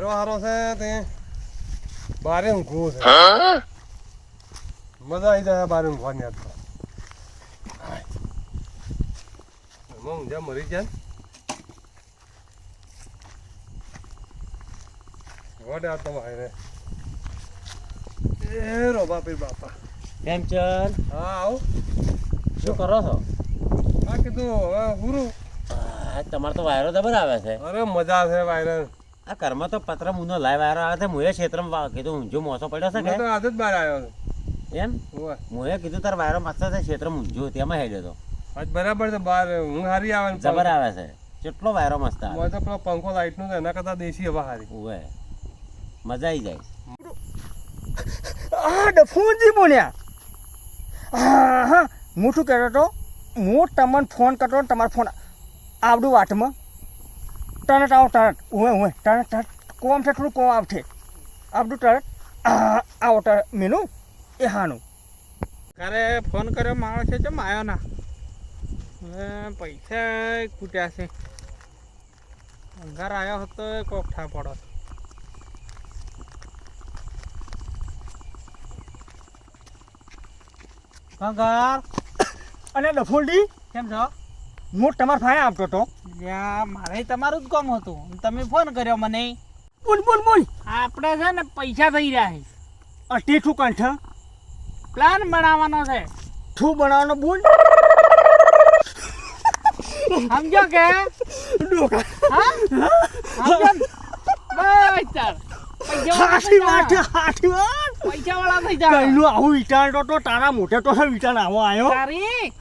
વાયરો હારો છે તે બારે ઊંઘવું છે મજા આવી જાય બારે ઊંઘવાની આજ તો ઊંઝા મરી જાય. વડે આ તો વાયરે એ રો બાપી બાપા પ્રેમચંદ હા આવો શું કરો છો આ કીધું હવે ગુરુ તમારે તો વાયરો જબર આવે છે અરે મજા છે વાયરે આ કર્મ તો પત્ર મુનો લાઈવ આવ્યો આવે છે મુએ ક્ષેત્રમાં કીધું ઊંઝો મોસો પડ્યો છે તો કે? આજે જ બહાર આવ્યો એમ? ઓવે. મુએ કીધું તાર વાયરો મસ્ત છે ક્ષેત્ર ઊંઝો તેમાં હેડ્યો તો. આજ બરાબર છે બહાર હું હારી આવે જબર આવે છે. કેટલો વાયરો મસ્ત આવે. તો પેલો પંખો લાઈટનું એના કરતા દેશી હવા હારી. ઉવે. મજા આવી જાય. આ ડફુંજી બોલ્યા. હા હા હું શું કહેતો હતો? હું તમને ફોન કરતો હતો, તમારો ફોન આવડું વાટમાં. તરત આવો તરત. ઉહે ઉહે તરત તરત. કોમ છે થોડું કોમ આવશે. આપડું તરત. આવો તરત. મેનું એ હાનું. કારે ફોન કર્યો માણસ છે ચમ આવ્યો ના પૈસા ખૂટ્યા છે. ઘર આવ્યો હતો એ કોકઠા પડો. કંગાર અને ડફોલડી? કેમ છો? હું તમારા ભાઈ આપતો હતો મારે તમારું જ કામ હતું. તમે ફોન કર્યો મને. બોલ બોલ બોલ. આપણે છે ને પૈસા થઈ રહ્યા છે. તે શું કંઠ પ્લાન બનાવવાનો છે. શું બનાવવાનો બોલ. સમજો કે? ડોકા. હા? સમજો બસ ચાલ હાથી વાત પૈસા વાળા થઈ જાય આવું વિચારતો તો તારા મોટે તો વિચાર આવો આવ્યો તારી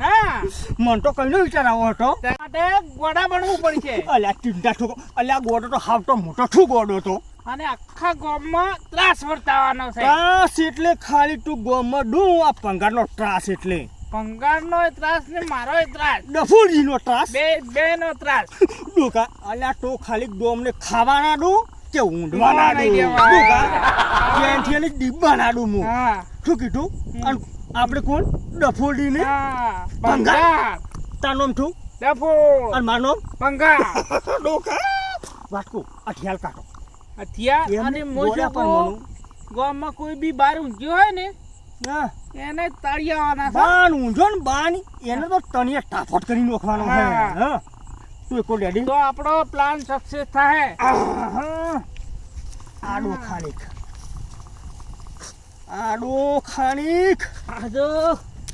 હા? મન તો કઈનો વિચાર આવો હતો. માટે ગોડા બનવું પડશે. અલ્યા ચિંતા ઠોકો અલ્યા ગોડો તો હાવ તો મોટો છું ગોડો તો અને આખા ગામમાં ત્રાસ વર્તાવાનો છે. ત્રાસ એટલે ખાલી તું ગોમમાં ડું આ પંગારનો ત્રાસ એટલે. ભંગારનો ત્રાસ ને મારો ત્રાસ. ડફુરજીનો ત્રાસ. બે બે નો ત્રાસ. ડોકા અલ્યા તો ખાલી ગોમને ખાવાના દઉં કે દઉં ઊંડવાના ડોકા દેવા. ત્યાંથી એને ડીબ્બાના દઉં હું. શું કીધું? અને આપણે કોણ? ડફોડી ને. ભંગાર. તાર નામ છું ડફોળ અને મારું નામ? ભંગાર. ડોકા. વાટકો અઠિયાલ કાઢો. એમને અને પણ મોજો મનું. ગામમાં કોઈ બી બાર ઊંઘ્યો હોય ને એને તળિયાવાના બાન ને બાન એને તો તણિયા ટાફટ કરી નાખવાનો છે. તું એકો ડેડી? તો આપણો પ્લાન સક્સેસ થાય. આડો ખાણીક. આડો ખાણીક. આજો.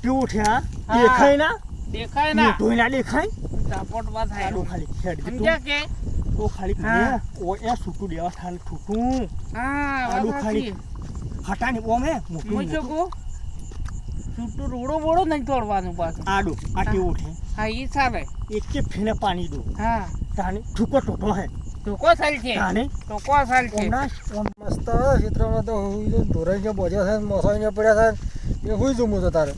કેવું છે આ. દેખાય ના? દેખાય ના. મોટું ના દેખાય? સપોર્ટમાં થાય. આડો ખાલી ખેડ તું. સમજ્યા કે? તો ખાલી હા. ઓ એ સુટુ દેવા થાલ છૂટું. હા આડો ખાલી. હટાની ઓમે મોટું મોટું. કહું રોડો બોડો નહીં તોડવાનું પાછું. આડો. આ કેવું છે? હા ઈ ચાલે એક કે ફેને પાણી દો. હા. તાને ઠુકો ટોટો હે. ટૂંકો સાલ છે? ટૂંકો સાલ છે? મસ્ત ચિત્રમાં તો હું જો ઢોરાઈ જો બોજ્યા છે મોસાઈને પડ્યા છે. એ હું જમું તો તારે.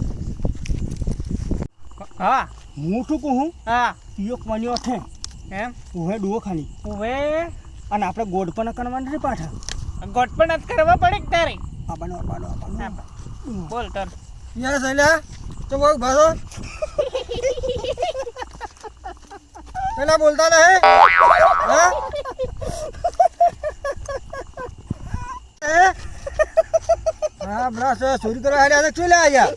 હા. હું શું કહું હા? યો કોન્યો છે. એમ? ઉહે ડુઓ ખાલી. ઉહે અને આપણે ગોડ પણ કરવાની છે પાછા. ગોઠપણ જ કરવા પડે કે તારે? આ બનો બનો બનો. બોલ તર. યસ એલા તો બહુ ભાષો પેલા બોલતા નહીં હા હા બરાબર છે ચોરી કરવા હાલ્યા છે શું લે આયા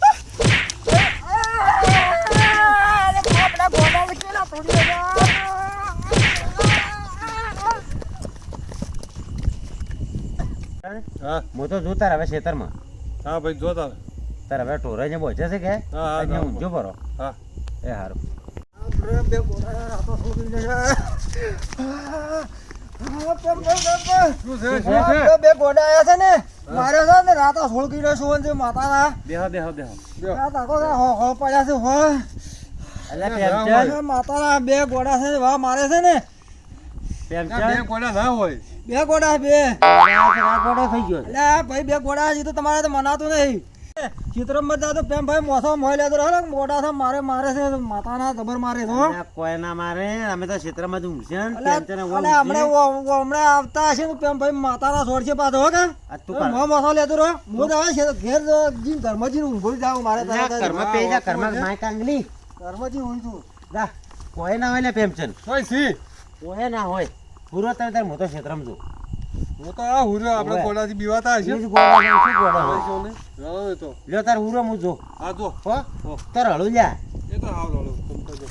હા હું તો જો તાર હવે ખેતરમાં હા ભાઈ જોતા તારે તાર હવે ટોરાઈને બોચે છે કે હા, હા, અહીંયા હા. ઊંઝો ભરો હા એ હારું આપણે બે ગોડા આયા છે બે ગોડા છે વાહ મારે છે ને? ગોડા બે ગોડા બે આ થઈ ગયો એટલે ભાઈ બે ગોડા હજી તો તમારે તો મનાતું નહીં ચિત્રમાં જાતો પેમ મોસો મોય લેતો રહે મોટા છે મારે મારે છે માતાના જબર મારે છે કોઈ ના મારે અમે તો જ ઊંઘશે. હમણાં હમણાં આવતા હશે માતાના છોડ છે પાછો કે. મો મોસો લેતો રહો હું તો આવે ઘેર જીન ઘરમાં જીન ઊંઘો જ મારે અલ્યા તરત જ. ઘરમાં હા, જા, ઘરમાં માય કાંગલી. ઘરમાં જી ઊંઘ છું. જા કોઈ ના હોય ને પ્રેમચંદ કોઈ સી. કોઈ ના હોય. પૂરો તમે તાર મોટો ક્ષેત્રમાં જો હું તો આ હુર્યો આપણે ઓવે. બીવાતા હશે જ ગોળા જાય છે, ગોળા જાય. જો ને રડો એ તો. લ્યો તાર હુરો હું જો. હા જો. હો? તાર હળું લ્યા એ તો હાવ રડો તમ તો જો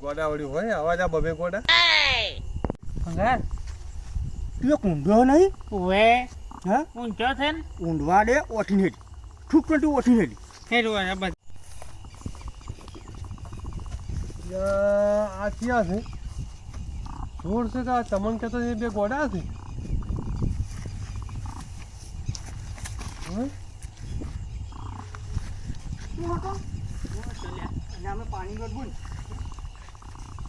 ગોડા વળી હોય અવાજ આ બબે ગોડા. ભંગાર તું એક નહીં? વે હા? ઊંચો છે ને? ઊંધવા દે ઓઠી નેડી ઠૂક ટ્વેન્ટી ઓઠી નેડી હેરું આ બધ આ ક્યાં છે? જોર છે કે આ ચમન કહેતો એ બે ગોડા છે.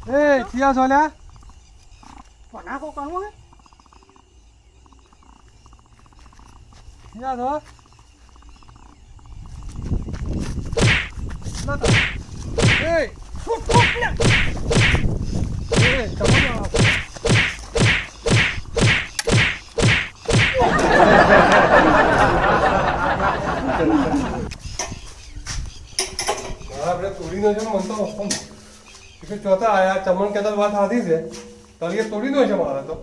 એ ચિયા સોલ્યા? પનાકો કરવો હે? ચિયા છો ના તો. એ એ આપણે તોડીનો છે મન ચોથા આયા કહેતા વાત સાચી છે. તળિયે તોડીનો છે મારે તો.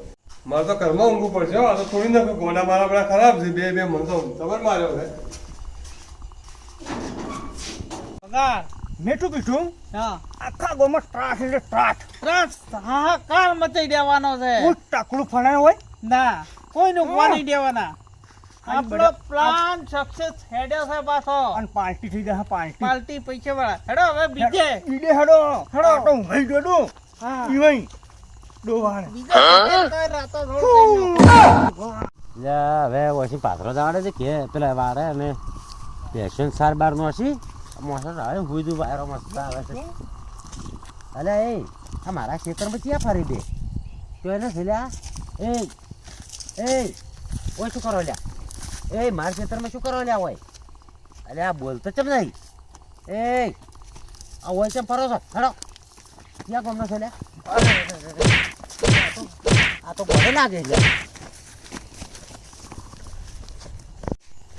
મારે તો ઘરમાં ઊંઘવું પડશે. આ તો તોડી નાખ્યું ગોડા મારા બધા ખરાબ છે, બે બે મને ખબર માર્યો છે. મેઠું બીઠું હા. આખા ગામમાં ત્રાસ એટલે ત્રાસ. ત્રાસ? હાહાકાર મચાઈ દેવાનો છે. કોઈ ટાકડું ફણાય હોય? ના કોઈનું હા. પાણી દેવાના. આપણો પ્લાન સક્સેસ હેડ્યો છે પાછો. અને પાર્ટી થઈ જશે પાર્ટી પાર્ટી પૈસા વાળા હેડો હવે બીજે. બીજે હેડો. હેડો. તો ઊંઘાઈ ગયો હા. ઈવઈ ડોવાને બીજા રાતો કઈ હવે ઓછી પાથરો જાડે છે કે પેલા વારે અને પેશન સાર બાર નો હશી? મોસર આવે હુઈ દુ વાયરો મસ્ત આવે છે. અલે એ આ મારા ખેતરમાં ક્યાં ફરી દે. તો એને લ્યા એ એ ઓય શું કરો લ્યા? એ મારા ખેતરમાં શું કરો લ્યા હોય અલે આ બોલતો ચમ નહીં? એ આ હોય ચમ ફરો છો? હડો. ક્યાં ગમનો છે લ્યા. આ તો- ગોળે લાગે લ્યા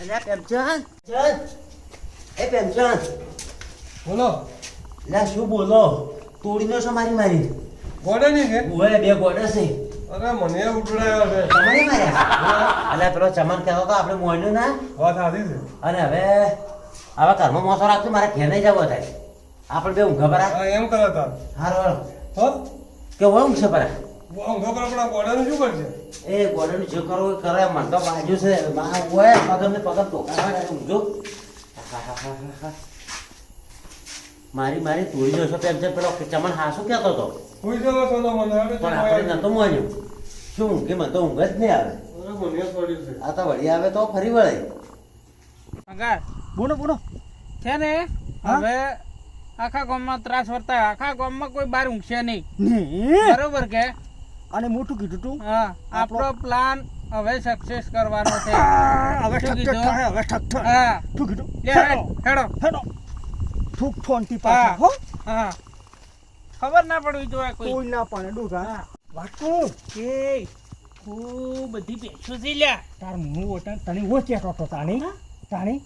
અલ્યા પ્રેમચંદ ચંદ એ પ્રેમચંદ બોલો. લે શું બોલો? તોડીનો છો મારી મારી? ગોડે ને કે? ઓય બે ગોડે છે. અરે મને ઉડાયો છે. તમારે માર્યા? અલા પેલો ચમન કહેતો તો આપણે મોન્યું ના? વાત સાચી છે. અને હવે હવે કર્મ મોસો રાખતો મારે ઘેર નહીં જવો થાય આપણે બે ઊંઘા પરા. એમ કરો તો. હારો હારો. હો? કે હોય ઊંઘશે પરા? ઊંઘા પરનું ગોડાનું શું કરશે? એ ગોડાનું જે કરવું કરે મને તો બાજુ છે. મા હોય પગમ ને પગમ તો ઊંઘજો. મારી મારી તોડી જશો પ્રેમચંદ પેલો ચમન હાસુ કહેતો હતો કોઈ જવો તો મને હવે પણ આપણે નતો મોન્યું શું ઊંઘે? મને તો ઊંઘ જ નહીં આવે. છે. આ તો વળી આવે તો ફરી વળે. બોલો બોલો છે ને? હવે આખા ગામમાં ત્રાસ વર્તાય. આખા ગામમાં કોઈ બાર ઊંઘશે નહીં. બરોબર કે? અને મોટું કીધું તું? હા આપણો પ્લાન હવે સક્સેસ કરવાનો છે. હવે ઠક થાય હવે ઠક ઠક હા. ઠુક ઠુક હેડો હેડો હેડો. ઠૂક ઠોનથી પાછા હા. હો. હા. ખબર ના પડવી જોઈએ કોઈ. કોઈ ના પાણે ડોગા. વાટું એ ખૂબ બધી પેશો છે લ્યા તાર મું ઓટન તને ઓ ચેટો તો તાણી. તાણી.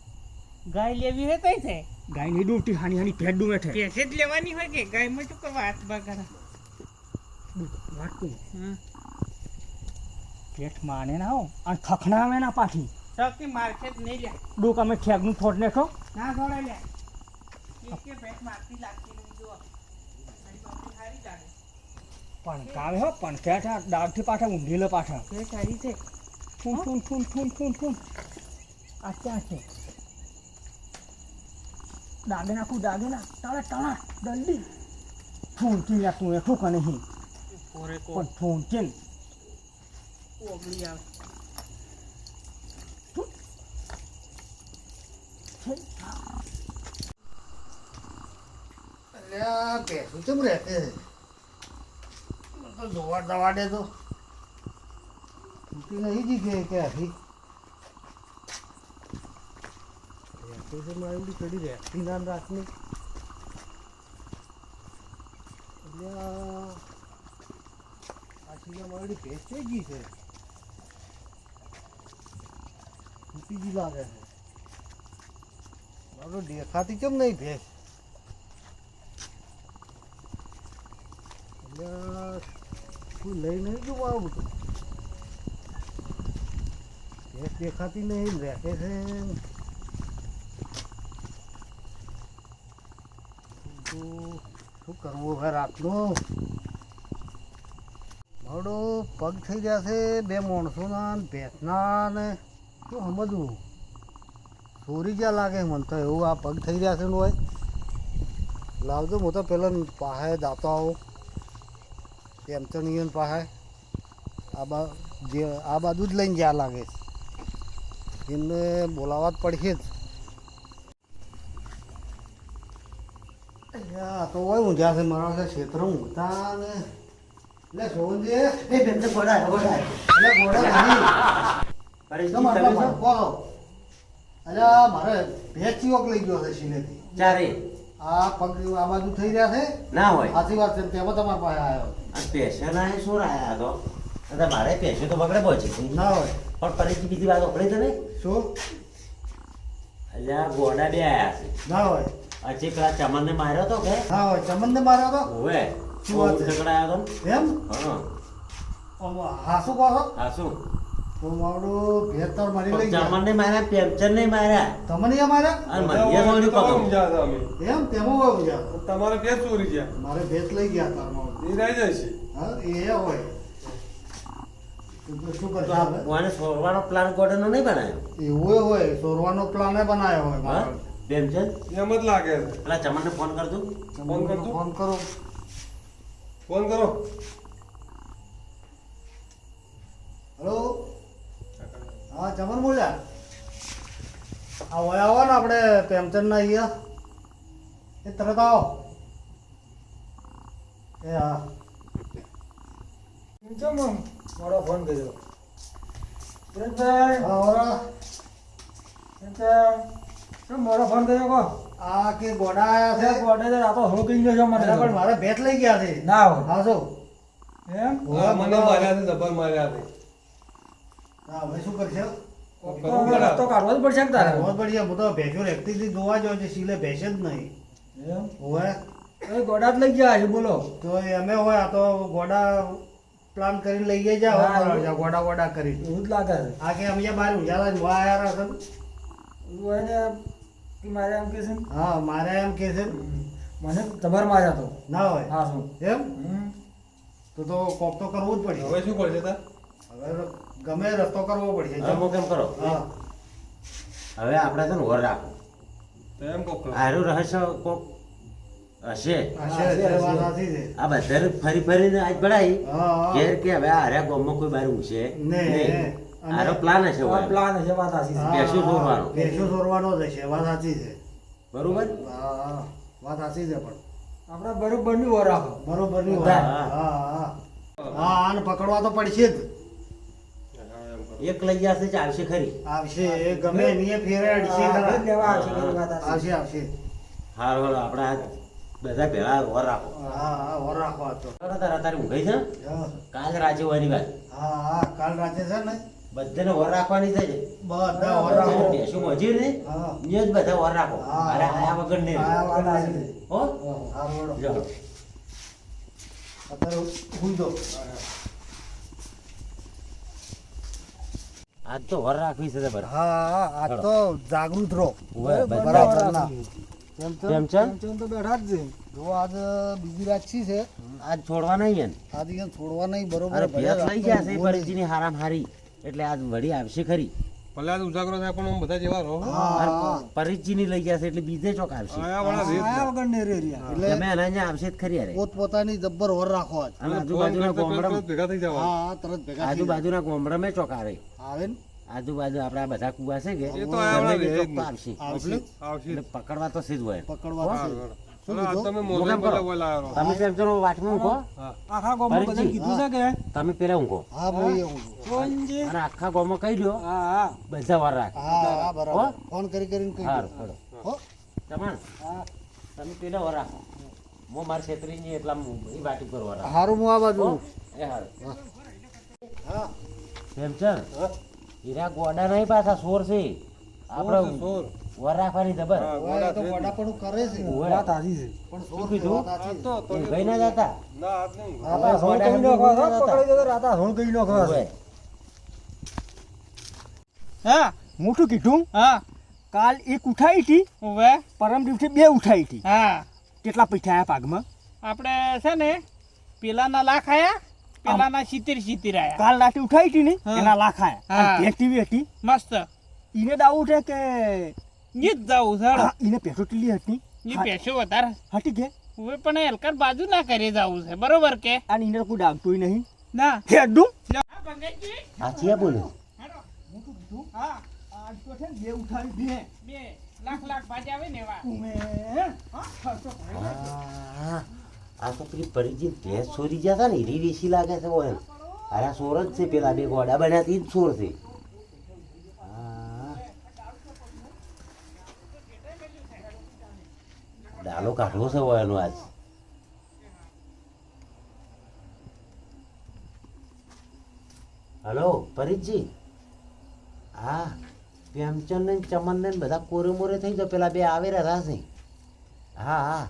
ગાય લેવી હે કઈ છે. ગાયની ડૂટી હાની હાની ભેડું છે કે જ લેવાની હોય કે? ગાયમાં શું કરવા હાથ બગાડે વાટું હમ. પેટ માને ના હો. અને ખખણાવે ના પાછી. શક્તિ મારશે જ નહીં લ્યા ડોક અમે ઠેગનું ઠોટ નાખો ના છોડે લ્યા એકે પેટ મારતી લાગતી નહીં જુઓ. તારી બાપડી સારી લાગે. પણ કાવે હો પણ કેઠા દાડથી પાછા ઊંધી લે પાછા. તે સારી છે. ફૂન ફૂન ફૂન ફૂન ફૂન ફૂન. આ ક્યાં છે? દાગે નાખું દાગે ના. તાળા તાળા જલ્દી ફૂનથી યા તું એઠું કને હી પોરે કો પણ ફૂન છે ને ઓગળી આવે અલ્યા, ભેંસું તો જોવા દવા તો. છૂટી નહીં દીધી કે હજી રહેતી છે મારી બધી પેલી રહેતી. નામ પાછી મારી ભેંસ ગઈ છે. છૂટી લાગે છે. મારું દેખાતી કેમ નહીં ભેંસ? કોઈ લઈ નહીં ગયું મારું બધું ભેંસ દેખાતી નહીં, બેઠે છે. શું કરવું હવે રાતનું? મારો પગ થઈ ગયા છે બે માણસોના ભેંસના ને શું સમજવું ચોરી ક્યાં લાગે? મને તો એવું આ પગ થઈ રહ્યા છે ને હોય લાવજો, હું તો પેલા પાસે જાતો આવું. પેમચણીયન પાસે આ જે, આ બાજુ જ લઈને જ્યાં લાગે એમને બોલાવવા જ પડશે જ. તો હોય ઊંઝા છે, મારા છે ક્ષેત્ર ઊંઘતા ને. એટલે સોનજી. એ, બેન ગોડા ગોડા એટલે ગોડા તમે છો? અલ્યા મારે ભેજ ચીવક લઈ ગયો છે સિલેથી ચારે આ પગ આ બાજુ થઈ રહ્યા છે? ના હોય. સાચી વાત છે તેમાં તમારા પાસે આવ્યો. પેશન શું આયા તો? અને મારે પેશન તો બગડે પહોંચી ના હોય. પણ પરેશજી બીજી વાત ઓપડી તને? શું? અલ્યા ગોડા બે આયા છે. ના હોય. હજી પેલા ચમનને માર્યો તો કે? ના હોય. ચમનને માર્યો તો? હોવે. શું વાત ઝઘડાયો તો એમ? હા. હાસુ કહો હા શું? તો મારું ભેતર મારી લઈ ગયા. ચમનને માર્યા તમને એ માર્યા? અને મને થોડી પકડ. એમ? તેમાં હોય તમારે ક્યાં ચોરી ગયા મારે ભેત લઈ ગયા તારમાં એ રહી જાય છે. હા એ હોય. છોડવાનો પ્લાન ગોડાનો નહીં બનાવ્યો? એવું હોય. સોરવાનો પ્લાન બનાવ્યો હોય હા? મારો. પેમચર એમ જ લાગે છે. પેલા ચમનને ફોન કરજો. ફોન કરજો. ફોન કરો. ફોન કરો હેલો હા ચમન બોલ્યા આ વયા આવો ને આપણે પેમચંદના અહીંયા. એ તરત આવો. એ હા. મારો ફોન કર્યો. પ્રિન્સભાઈ હા ઓરા શું મારો ફોન કર્યો કહો? આ કે ગોડા આયા છે. ગોડે રાતો હું કઈ ગયો મને પણ મારે ભેટ લઈ ગયા છે. ના હોય. હા શું? એમ? મને માર્યા છે જબર માર્યા છે. હા હવે શું કરશે? તો હવે કાઢવો જ પડશે ને તારે? બહુ બઢિયા હું તો ભેંસો હતી જોવા જાવ છે સીલે ભેંસ જ નહીં. એમ? હોય એ ગોડા જ લઈ ગયા છે બોલો. તો અમે હોય આ તો ગોડા પ્લાન કરીને લઈ ગયા જાઓ જા ગોડા ગોડા કરી એવું જ લાગે છે. આ કે અમે બહાર ઉજાલા જોવા આવ્યા હતા હોય ને મારે એમ કે છે હા મારે એમ કે છે મને તમારે માર્યા તો ના હોય. હા શું? એમ? હમ. તો તો કોક તો કરવું જ પડશે. હવે શું કરશે તાર? હવે તો ગમે રસ્તો કરવો પડશે હવે હું કેમ કરો? હા. હવે આપણે છે ને ઓર રાખો. એમ કોક આરું રહસ્ય કોક હશે. આ બધા છે, વાત સાચી છે આ બધાને ફરી ફરીને આજ હા. ઘેર કે હવે આર્યા ગામમાં કોઈ બાર ઊંઘશે? નહીં. આરો પ્લાન હશે પ્લાન હશે વાત સાચી છે. હા, સોરવાનો. ચોરવાનો. સોરવાનો જ હશે વાત સાચી છે. બરોબર? હા વાત સાચી છે પણ. આપણે બરોબરની ઓર રાખો. બરોબરની બધા. હા હા. હા આને પકડવા તો પડશે જ. એક લઈ જશે ચાલશે ખરી? આવશે. એ ગમે એની ફેરે અડશે લેવા આવશે. આવશે. આવશે હાર હાલો આપણા આ બધા ભેળા ઓર રાખો. હા હા વર રાખો તો. તારા તારી ઊંઘાઈ છે? કાલ રાજે હોવાની વાત. હા હા કાલ રાતે છે ને? બધાને ઓર રાખવાની છે બધા ઓર રાખો. બેસું મજી ને? હા. જ બધા ઓર રાખો. અરે આયા વગર ને હા, હો બોલો અત્યારે હું દો આજ તો વર રાખવી છે બરાબર હા આજ તો જાગૃત રહો. બરાબર? ના કેમ છે? કેમ છે? તો બેઠા જ છે. જો આજ બીજી રાત શી છે? આજ છોડવા નહીં એને આજ ઈયોને છોડવા નહીં બરોબર. અરે ભલે લઈ ગયા છે નહીં. હારામ હારી. એટલે આજ વળી આવશે ખરી. ભલે આજ ઉજાગરો થાય પણ બધા જેવા રહો. પરિચયની લઈ જશે એટલે બીજે ચોક આવશે. આયા વગર ને રે એટલે તમે એના અહીંયા આવશે જ ખરી અરે. પોત પોતાની જબ્બર હોર રાખો આજ. આજુબાજુના ગોમડા ભેગા થઈ જવા હા હા તરત ભેગા આજુબાજુના ગોમડા મેં ચોક આવે. આવે ને? આજુબાજુ આપડા બધા કુવા છે કે આવશે આવશે. પકડવા તો સીધું હોય. પકડવા? તમે કેમ છો વાટમાં ઊંઘો. આખા કીધું છે કે? તમે પેલા ઊંઘો. હા ભાઈ હું. અને આખા ગામમાં કહી દો હા હા. બધા વાર રાખ. હા હા બરાબર. ફોન કરી કરીને કહી દો. હો? તમાર તમે પેલા વાર રાખો. હું મારી છેતરીની એટલા એ વાટી પર વાર હારું હું આ બાજુ એ હારું. હા. કેમ હીરા ગોડા નહીં પાછા સોર છે. આપણે સોર. વર રાખવાની જબર કરે છે. છે. પણ સોર કીધું? તો તો ના જતા? ના આજ નહીં. કરી નાખો, પકડી દો રાતા ધોણ કરી નાખો. ઓય. હા મોટું કીધું? હા. કાલ એક ઉઠાઈ હતી. હવે પરમ દિવસે બે ઉઠાઈ હતી. હા. કેટલા પૈસા આયા પાગમાં આપણે છે ને પેલાના લાખ આયા. પેલાના સિત્તેર સિત્તેર આયા. કાલ રાતે ઉઠાઈ હતી ને એના લાખ આયા ભેટી મસ્ત. ઈને દાવ છે કે ઈ જ દાવ છે ઈને પેસો ટીલી હતી. એ હા. પેશો વધારે. હતી કે હવે પણ હલકાર બાજુ ના કરી જવું છે બરોબર કે? અને ઈને કોઈ ડાગતોય નહીં. ના. હેડું. બોલે. હા આજ તો છે બે ઉઠાવી બે. બે. લાખ લાખ ભાજી આવે ને એવા. હા. આ તો પેલી પરિચિત ભેંસ ચોરી ગયા હતા ને એરી દેશી લાગે છે એમ. અરે આ સોર જ છે પેલા બે ગોડા, બન્યા તે જ સોર છે. ડાલો કાઢવો છે એનો આજ. હલો પરિચજી હા, પ્રેમચંદ ને ચમન ને બધા કોરે મોરે થઈ જાય પેલા બે આવી રહ્યા છે. હા હા.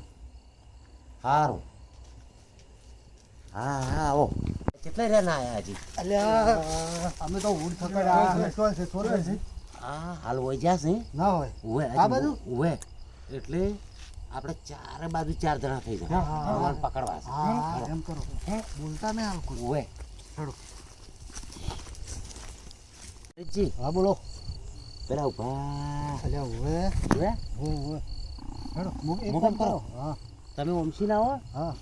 સારું હા હા આવો કેટલા રહ્યા ના આયા હજી? અલ્યા અમે તો ઊડ થકડ રેસ્ટોરન્ટ છે છોરે છે હા હાલ ના હોય. ઉવે આ બાજુ? ઉવે. એટલે આપણે ચારે બાજુ ચાર જણા થઈ જાય. હા, હા, ભગવાન પકડવા છે. હા એમ કરો. બોલતા નહીં હાલ કોઈ. હેડો. જી હા બોલો. પેલા ઊભા. અલ્યા હવે ઉવે? હું હવે હેડો હું એક કામ કામ કરો? હા. તમે ઓમસી ના આવો હા.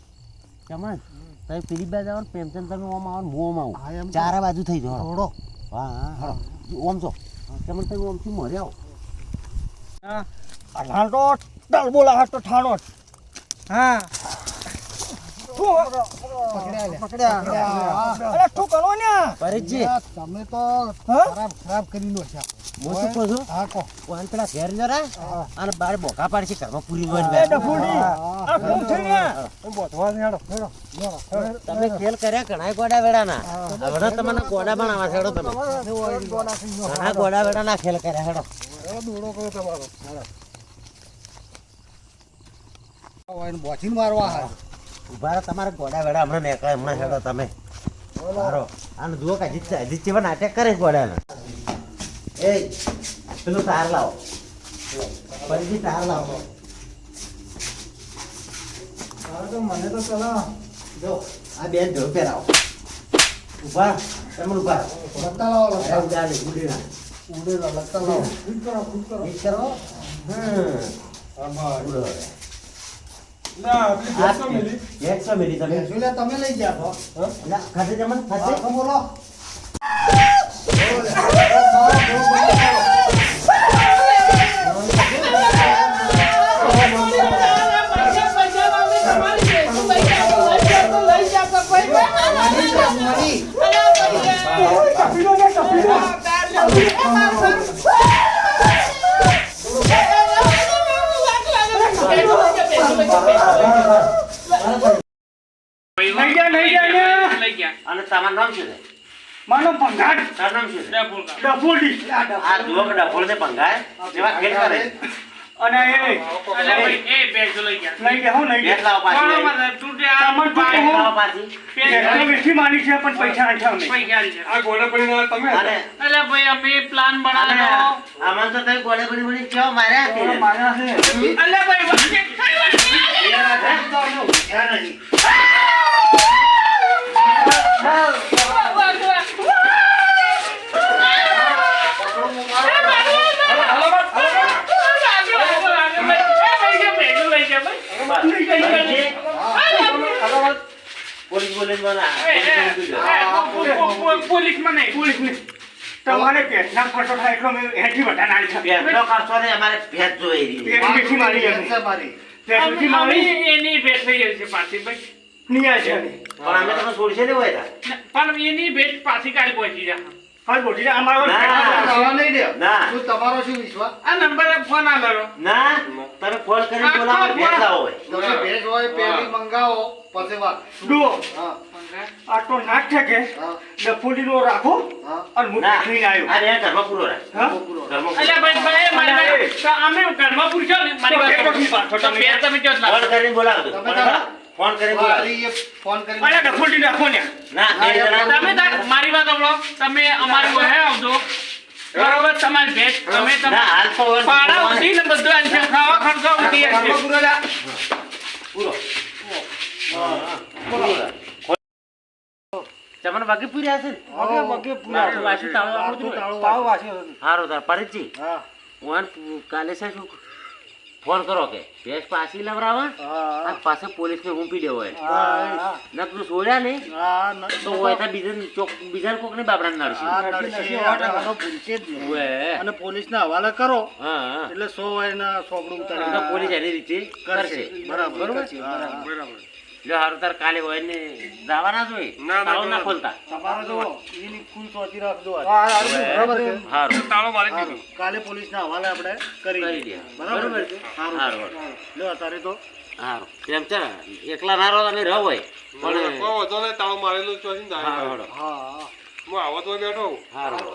ચમન. તમે પેલી બાજુ આવો ને પ્રેમચંદ તમે ઓમ આવો ને હું ઓમ આવું. ચારે બાજુ થઈ જાઓ. થોડો. હા હા ઓમ છો તમે તમે ઓમથી મરે આવો. અઢાર તો ડલ બોલા હાથ તો ઠાણો હા. પકડ્યા પકડ્યા. તમે તો ખરાબ ખરાબ કરી લો છે. હું શું કહું છું? હા કહો વાન ઘેર જરા અને બાર બોકા પાડશે ઘરમાં પૂરી હોય એ ડફોડી આ કેમ થઈ ને તમે ખેલ કર્યા ઘણા ગોડા વેડાના. હવે તમને ગોડા બનાવા છે હેડો તમે. ઘણા ગોડા વેડાના ખેલ કર્યા હેડો. દોડો કરો તમારો. હેડો. બોચીને મારવા હા ઊભા તમારા ગોડા વેડા હમણાં નીકળે હમણાં હેડો તમે. મારો અને જુઓ કે નાટક કરે ગોડાના. એ પેલું તાર લાવો. ફરીથી તાર લાવો. મને તો ચલો. જો આ બે જો પહેરાવો. ઊભા તમે ઊભા. લગતા લાવો ઉડાડે ઉડીના ઉડે લગતા લાવો. ફિટ કરો ફિટ કરો. ઠીક કરો? એકસો મિલી. તમે. તમે લઈ ગયા છો. ખાતે જમણ? ખાતે બોલો. અને તમારું નામ શું છે માનો ભંગાટ શું છે. ડફોડી આ જેવા ખેલ કરે? અને એ એ બેસો લઈ ગયા. લઈ જા હું લઈ બેટ જા પાછી. વેચી મારી છે પણ પૈસા આઠા નહીં પૈસા લઈ આ ગોળા તમે અલે ભાઈ અમે પ્લાન બનાવ્યો. આમાં તો તમે ગોળે બની બની કેવા માર્યા છે? માર્યા છે. અલે ભાઈ? તો નહીં. પછી પોલીસ બોલીસ બોલા પોલીસમાં નહીં પોલીસની તમારે પેટના ખર્ચો થાય એટલો મેં હેઠી નાખી ખર્ચો ને અમારે ભેંસ જોઈ રહી પેટ વેચી મારી પેટ એની ભેટ થઈ જશે પાછી ભાઈ. નિયા છે પણ અમે તમે છોડશે ને હોય પણ એની ભેટ પાછી કાઢી પહોંચી જાય હાલ બોટી અમારો ના. ના. તમારો શું વિશ્વાસ? આ નંબર ફોન આલો ના. તમે ફોન કરીને બોલાવો ભેંસ હોય તમે ભેંસ હોય પેલી મંગાવો પછી વાત. ડો આ તો નાક છે કે હા રાખો. અને હું ના. આવ્યો. આ બે પૂરો રાખ હા? ઘરમાં ભાઈ ભાઈ મારી અમે ઘરમાં પૂછ્યો ને? મારી વાત તો છો તમે? બે તમે જો ફોન કરીને બોલાવો તમે ફોન કરી બોલાવો ફોન કરી અરે ડફોડી રાખો ને. ના તમે તાર- મારી વાત સાંભળો. તમે અમારી ઘરે આવજો. બરોબર તમારી ભેટ તમે તમે હાલ તો પાડા ઉઠી ને બધું આનશે ખાવા ખર્ચો ઉઠી હશે પૂરો તમને બાકી પૂર્યા છે ને? બાકી વાસી તાળું આપણું જ હોય. હારું તાર પરેશજી હું. કાલે છે શું? ફોન કરો કે. ભેંસ પાછી લવરાવા. અને પાછા પોલીસ ને ઊંપી દેવો હોય ના તું છોડ્યા ને તો હોય તો બીજા ચોક બીજા કોક ને બાબરા નડશે. અને પોલીસ ના હવાલે કરો. એટલે સો વાયના સોપડું એ તો પોલીસ એની રીતે કરશે. બરાબર. બરોબર. જો હારું તાર કાલે હોય ને જવાના જ હોય. ના, ના, તાળું ના. ખોલતા. તમારે તો એની ફૂલ સોચી રાખજો બરાબર છે. હારું. તાળો મારી દીધો. કાલે પોલીસ ના હવાલે આપણે કરી કરી દે બરાબર બરોબર છે? હારું. હારું. લો અત્યારે તો. હારું. એમ છે ને એકલા ના રહો તમે રહો હોય. પણ કોઈ વાંધો નહીં તાળો મારેલું ચોથી હારું હારું હા હું આવો તો બેઠો હારું.